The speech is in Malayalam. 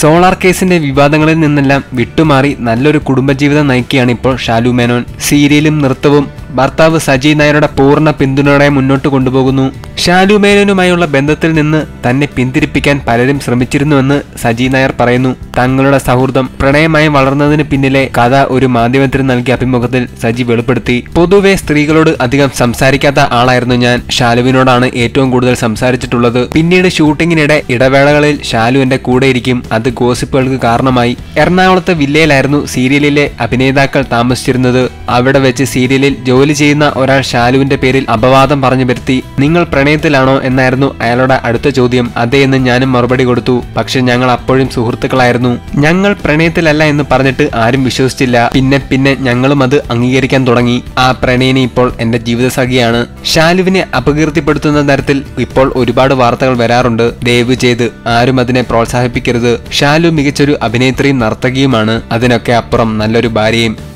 സോളാർ കേസിന്റെ വിവാദങ്ങളിൽ നിന്നെല്ലാം വിട്ടുമാറി നല്ലൊരു കുടുംബജീവിതം നയിക്കുകയാണ് ഇപ്പോൾ ഷാലു മേനോൻ. സീരിയലും നൃത്തവും ഭർത്താവ് സജി നായരുടെ പൂർണ പിന്തുണയോടെ മുന്നോട്ട് കൊണ്ടുപോകുന്നു. ഷാലു മേനോനുമായുള്ള ബന്ധത്തിൽ നിന്ന് തന്നെ പിന്തിരിപ്പിക്കാൻ പലരും ശ്രമിച്ചിരുന്നുവെന്ന് സജി നായർ പറയുന്നു. തങ്ങളുടെ സൗഹൃദം പ്രണയമായി വളർന്നതിന് പിന്നിലെ കഥ ഒരു മാധ്യമത്തിന് നൽകിയ അഭിമുഖത്തിൽ സജി വെളിപ്പെടുത്തി. പൊതുവെ സ്ത്രീകളോട് അധികം സംസാരിക്കാത്ത ആളായിരുന്നു ഞാൻ. ഷാലുവിനോടാണ് ഏറ്റവും കൂടുതൽ സംസാരിച്ചിട്ടുള്ളത്. പിന്നീട് ഷൂട്ടിങ്ങിനിടെ ഇടവേളകളിൽ ഷാലു എന്റെ കൂടെയിരിക്കും അത് ഗോസിപ്പുകൾക്ക് കാരണമായി. എറണാകുളത്തെ വില്ലയിലായിരുന്നു സീരിയലിലെ അഭിനേതാക്കൾ താമസിച്ചിരുന്നത്. അവിടെ വെച്ച് സീരിയലിൽ ജോലി ചെയ്യുന്ന ഒരാൾ ഷാലുവിന്റെ പേരിൽ അപവാദം പറഞ്ഞു വരുത്തി നിങ്ങൾ പ്രണയത്തിലാണോ? എന്നായിരുന്നു അയാളുടെ അടുത്ത ചോദ്യം. അതേ എന്ന് ഞാനും മറുപടി കൊടുത്തു. പക്ഷെ ഞങ്ങൾ അപ്പോഴും സുഹൃത്തുക്കളായിരുന്നു. ഞങ്ങൾ പ്രണയത്തിലല്ല എന്ന് പറഞ്ഞിട്ട് ആരും വിശ്വസിച്ചില്ല. പിന്നെ പിന്നെ ഞങ്ങളും അത് അംഗീകരിക്കാൻ തുടങ്ങി. ആ പ്രണയിനി ഇപ്പോൾ എന്റെ ജീവിതസഖിയാണ്. ഷാലുവിനെ അപകീർത്തിപ്പെടുത്തുന്ന തരത്തിൽ ഇപ്പോൾ ഒരുപാട് വാർത്തകൾ വരാറുണ്ട്. ദയവ് ചെയ്ത് ആരും അതിനെ പ്രോത്സാഹിപ്പിക്കരുത്. ഷാലു മികച്ചൊരു അഭിനേത്രിയും നർത്തകിയുമാണ്. അതിനൊക്കെ അപ്പുറം നല്ലൊരു ഭാര്യയും